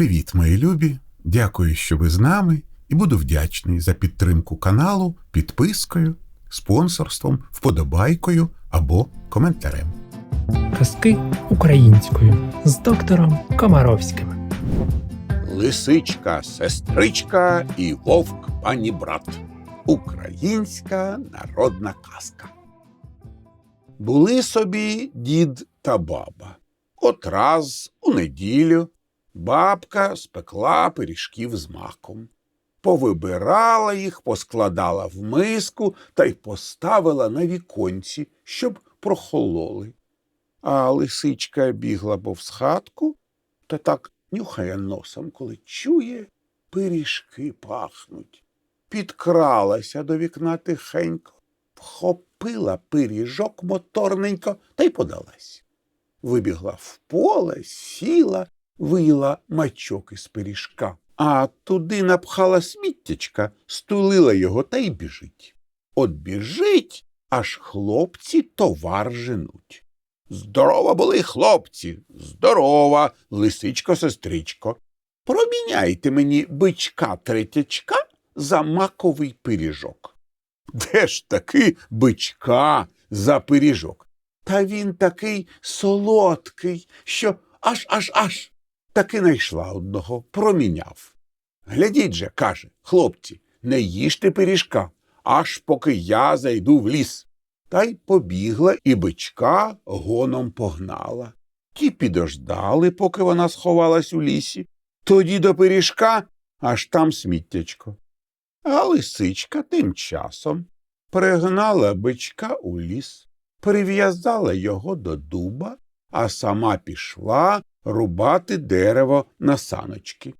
Привіт, мої любі! Дякую, що ви з нами, і буду вдячний за підтримку каналу підпискою, спонсорством, вподобайкою або коментарем. Казки українською з доктором Комаровським. Лисичка, сестричка і вовк пані брат. Українська народна казка. Були собі дід та баба. От раз у неділю бабка спекла пиріжків з маком. Повибирала їх, поскладала в миску та й поставила на віконці, щоб прохололи. А лисичка бігла повз хатку та так нюхає носом, коли чує, пиріжки пахнуть. Підкралася до вікна тихенько, вхопила пиріжок моторненько та й подалась. Вибігла в поле, сіла, виїла мачок із пиріжка, а туди напхала сміттячка, стулила його та й біжить. От біжить, аж хлопці товар женуть. Здорова були хлопці, здорова, лисичко сестричко. Проміняйте мені бичка третячка за маковий пиріжок. Де ж таки бичка за пиріжок? Та він такий солодкий, що аж аж аж таки найшла одного, проміняв. Глядіть же, каже, хлопці, не їжте пиріжка, аж поки я зайду в ліс. Та й побігла і бичка гоном погнала. Ті підождали, поки вона сховалась у лісі. Тоді до пиріжка аж там сміттячко. А лисичка тим часом пригнала бичка у ліс, прив'язала його до дуба, а сама пішла рубати дерево на саночки.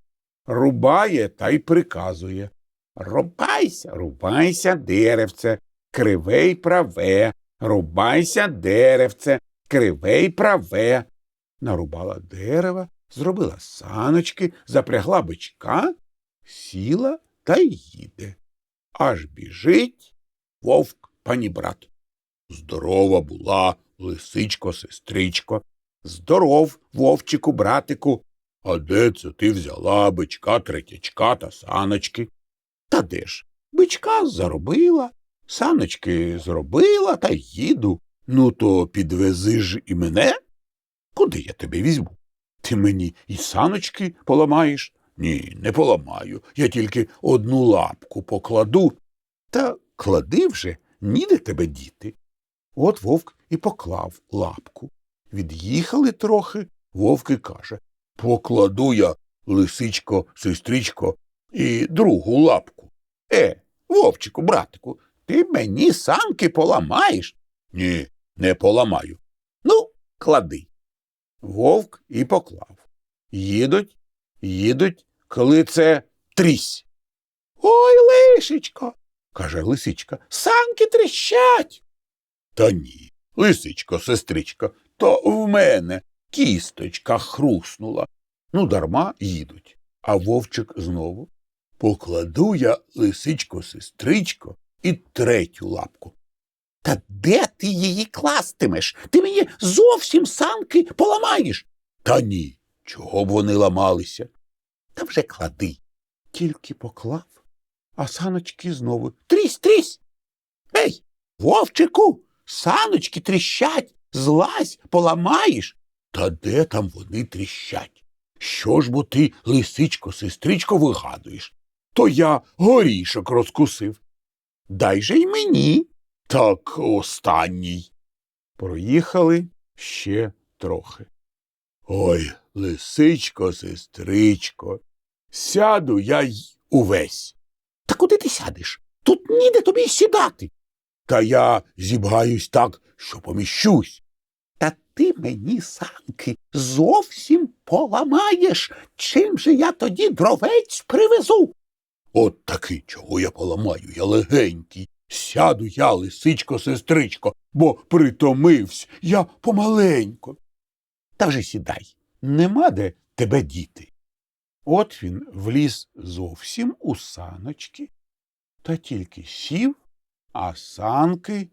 Рубає та й приказує Рубайся, рубайся, деревце, криве й праве, рубайся, деревце, криве й праве. Нарубала дерева, зробила саночки, запрягла бичка, сіла та й їде. Аж біжить вовк панібрат. Здорова була, лисичко, сестричко. Здоров, вовчику, братику. А де це ти взяла бичка, третячка та саночки? Та де ж? Бичка заробила, саночки зробила та їду. Ну, то підвези ж і мене. Куди я тебе візьму? Ти мені і саночки поламаєш? Ні, не поламаю. Я тільки одну лапку покладу. Та клади вже, ніде тебе діти. От вовк і поклав лапку. Від'їхали трохи, вовк і каже Покладу я, лисичко, сестричко, і другу лапку. Е, вовчику, братику, ти мені санки поламаєш? Ні, не поламаю. Ну, клади. Вовк і поклав. Їдуть, їдуть, коли це трісь. Ой, лишечко, каже лисичка, санки тріщать. Та ні, лисичко, сестричко, то в мене кісточка хруснула. Ну, дарма їдуть. А вовчик знову. Покладу я, лисичко, сестричко, і третю лапку. Та де ти її кластимеш? Ти мені зовсім санки поламаєш. Та ні, чого б вони ламалися? Та вже клади. Тільки поклав, а саночки знову трісь, трісь. Ей, вовчику, саночки тріщать, злазь, поламаєш. Та де там вони тріщать? Що ж бо ти, лисичко, сестричко, вигадуєш? То я горішок розкусив. Дай же й мені. Так останній. Проїхали ще трохи. Ой, лисичко, сестричко, сяду я й увесь. Та куди ти сядеш? Тут ніде тобі сідати. Та я зібгаюсь так, що поміщусь. Та ти мені санки зовсім поламаєш. Чим же я тоді дровець привезу? От таки, чого я поламаю, я легенький. Сяду я, лисичко, сестричко, бо притомився я помаленько. Та вже сідай, нема де тебе діти. От він вліз зовсім у саночки, та тільки сів, а санки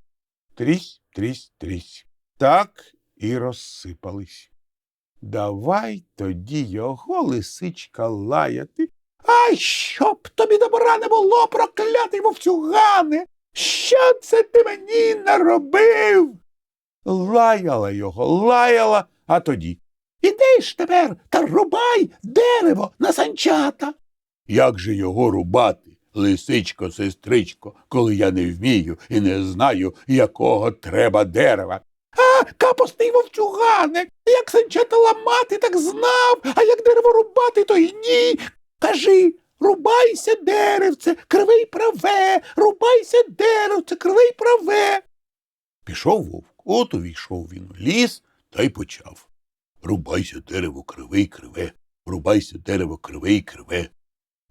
трісь, трісь, трісь. Так і розсипались. Давай тоді його лисичка лаяти. А щоб тобі добра не було, проклятий вовцюгане! Що це ти мені наробив? Лаяла його, лаяла, а тоді. Іди ж тепер та рубай дерево на санчата. Як же його рубати, лисичко, сестричко, коли я не вмію і не знаю, якого треба дерева? А, капостий вовчугане, як санчата ламати, так знав, а як дерево рубати, то й ні. Кажи, рубайся, деревце, кривий праве, рубайся, деревце, кривий праве. Пішов вовк, от увійшов він у ліс та й почав. Рубайся, дерево, кривий, криве, рубайся, дерево, кривий, криве.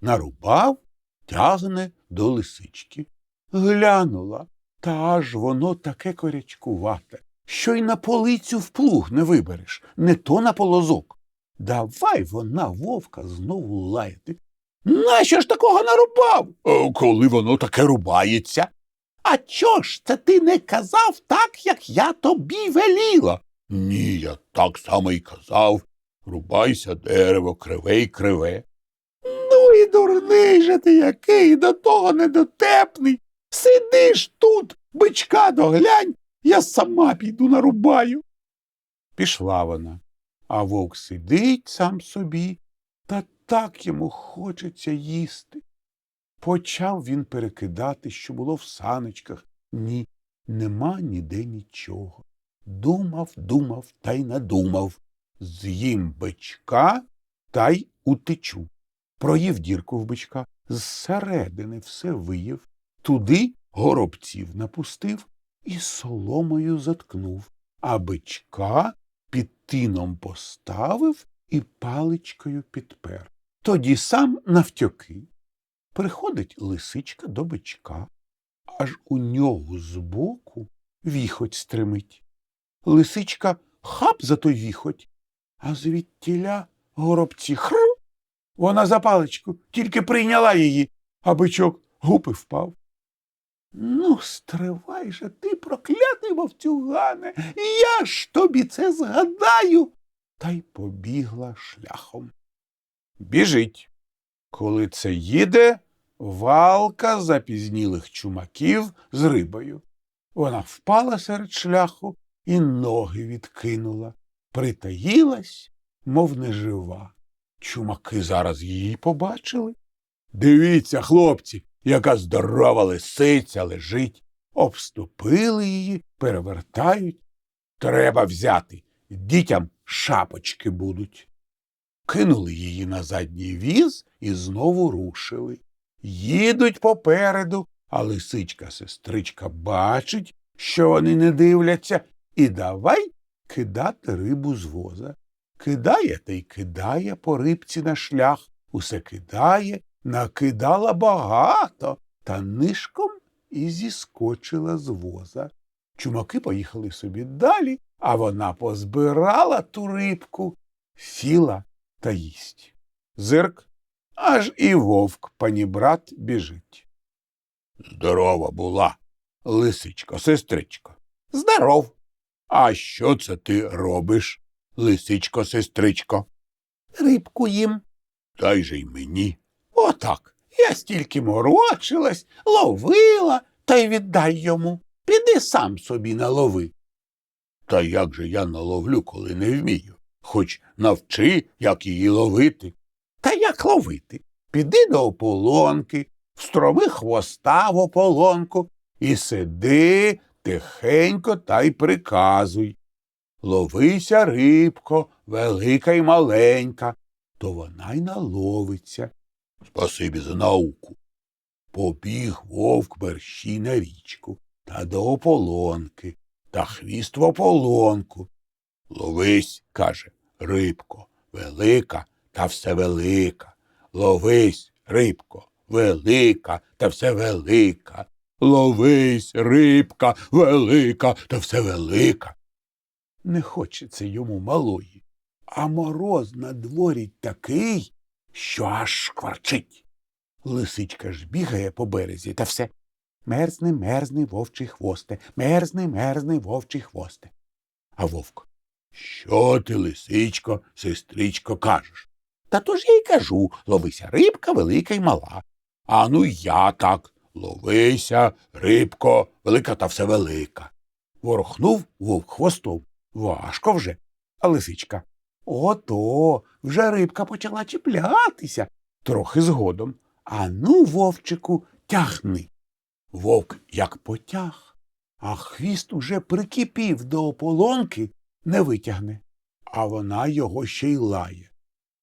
Нарубав, тягне до лисички. Глянула, та аж воно таке корячкувате, що й на полицю в плуг не вибереш, не то на полозок. Давай вона вовка знову лаяти. Нащо ж такого нарубав? «Е, Коли воно таке рубається. А чого ж це ти не казав так, як я тобі веліла? Ні, я так само й казав. Рубайся дерево, криве й криве. Дурний же ти який, до того недотепний. Сидиш тут, бичка доглянь, я сама піду нарубаю. Пішла вона, а вовк сидить сам собі, та так йому хочеться їсти. Почав він перекидати, що було в саночках. Ні, нема ніде нічого. Думав, думав та й надумав. З'їм бичка та й утечу. Проїв дірку в бичка, зсередини все виїв, туди горобців напустив і соломою заткнув, а бичка під тином поставив і паличкою підпер. Тоді сам навтьоки. Приходить лисичка до бичка, аж у нього збоку віхоть стримить. Лисичка хап за той віхоть, а звідтіля горобці хру. Вона за паличку тільки прийняла її, а бичок гуп і впав. Ну, стривай же ти, проклятий вовцюгане, я ж тобі це згадаю. Та й побігла шляхом. Біжить. Коли це їде, валка запізнілих чумаків з рибою. Вона впала серед шляху і ноги відкинула, притаїлась, мов нежива. Чумаки зараз її побачили. Дивіться, хлопці, яка здорова лисиця лежить. Обступили її, перевертають. Треба взяти. Дітям шапочки будуть. Кинули її на задній віз і знову рушили. Їдуть попереду, а лисичка сестричка бачить, що вони не дивляться, і давай кидати рибу з воза. Кидає та й кидає по рибці на шлях, усе кидає, накидала багато, та нишком і зіскочила з воза. Чумаки поїхали собі далі, а вона позбирала ту рибку, сіла та їсть. Зирк, аж і вовк панібрат біжить. Здорова була, лисичко, сестричко. Здоров. А що це ти робиш, лисичко, сестричко? Рибку їм. Дай же й мені. Отак. Я стільки морочилась, ловила, та й віддай йому. Піди сам собі налови. Та як же я наловлю, коли не вмію? Хоч навчи, як її ловити. Та як ловити? Піди до ополонки, встроми хвоста в ополонку і сиди тихенько та й приказуй. Ловися, рибко, велика й маленька, то вона й наловиться. Спасибі за науку. Побіг вовк мерщій на річку та до ополонки, та хвіст в ополонку. Ловись, каже, рибко, велика та все велика. Ловись, рибко, велика та все велика. Ловись, рибка, велика та все велика. Не хочеться йому малої, а мороз на дворі такий, що аж шкварчить. Лисичка ж бігає по березі та все. Мерзне, мерзне вовчий хвосте, мерзне, мерзне вовчий хвосте. А вовк Що ти, лисичко, сестричко, кажеш? Та то ж я й кажу, ловися рибка велика й мала. А ну я так, ловися, рибко, велика та все велика. Ворохнув вовк хвостом. Важко вже. А лисичка. Ото, вже рибка почала чіплятися. Трохи згодом. А ну, вовчику, тягни. Вовк як потяг, а хвіст уже прикипів до ополонки, не витягне, а вона його ще й лає.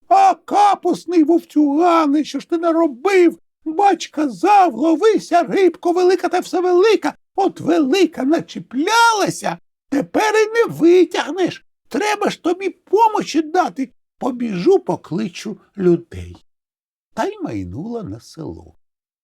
А капусний вовцюгане, що ж ти наробив? Бач, казав, ловися, рибко, велика та все велика. От велика начіплялася, тепер і не витягнеш. Треба ж тобі помочі дати. Побіжу, покличу людей. Та й майнула на село.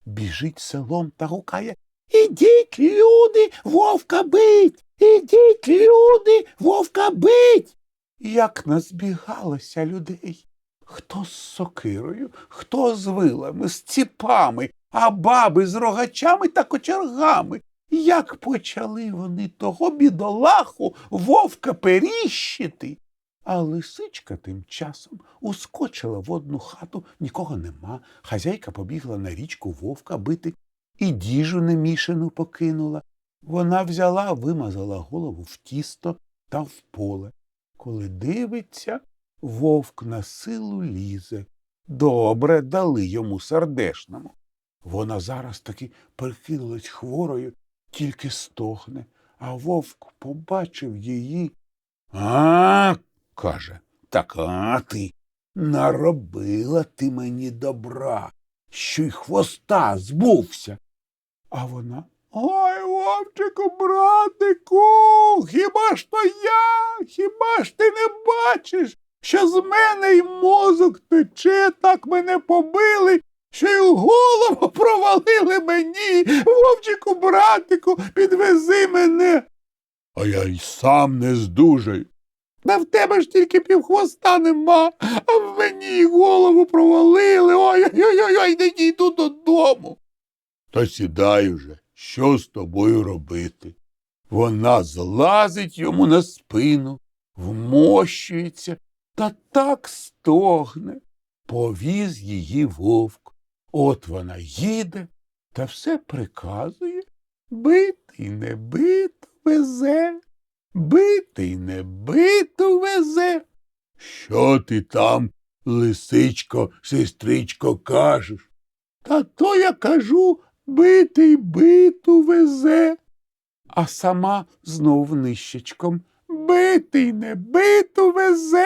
Біжить селом та гукає Ідіть, люди, вовка бить! Ідіть, люди, вовка бить! Як назбігалося людей. Хто з сокирою, хто з вилами, з ціпами, а баби з рогачами та кочергами. Як почали вони того бідолаху вовка періщити. А лисичка тим часом ускочила в одну хату, нікого нема. Хазяйка побігла на річку вовка бити і діжу немішану покинула. Вона взяла, вимазала голову в тісто та в поле. Коли дивиться, вовк на силу лізе. Добре дали йому сердешному. Вона зараз таки прикинулась хворою, тільки стогне, а вовк побачив її. А, каже, така ти. Наробила ти мені добра, що й хвоста збувся. А вона. Ой, вовчику, братику, хіба ж то я? Хіба ж ти не бачиш, що з мене й мозок тече, так мене побили, що й у голову провалили мені. Вовчику, братику, підвези мене. А я й сам не здужаю. Та в тебе ж тільки півхвоста нема, а в мені й голову провалили. Ой-ой-ой, не дійду додому. Та сідай уже, що з тобою робити? Вона злазить йому на спину, вмощується та так стогне. Повіз її вовк. От вона їде та все приказує. Битий не биту везе, битий не биту везе. Що ти там, лисичко, сестричко, кажеш? Та то я кажу, битий биту везе. А сама знов нищечком битий не биту везе.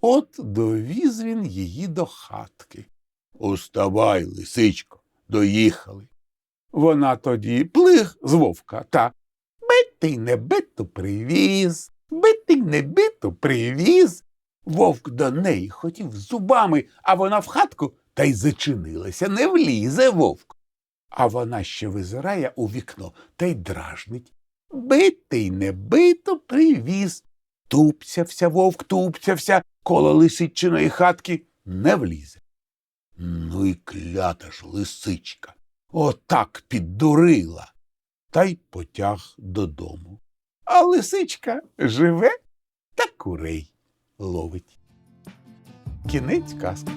От довіз він її до хатки. Уставай, лисичко, доїхали. Вона тоді плиг з вовка та битий не биту привіз, битий не биту привіз. Вовк до неї хотів зубами, а вона в хатку та й зачинилася, не влізе вовк. А вона ще визирає у вікно та й дражнить. Битий не бито привіз. Тупцявся вовк, тупцявся, коло лисичиної хатки не влізе. Ну і клята ж лисичка. Отак піддурила. Та й потяг додому. А лисичка живе та курей ловить. Кінець казки.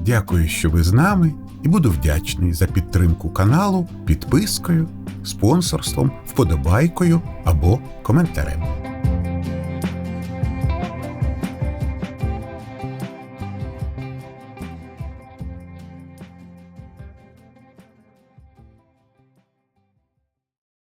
Дякую, що ви з нами, і буду вдячний за підтримку каналу підпискою, спонсорством, вподобайкою або коментарем.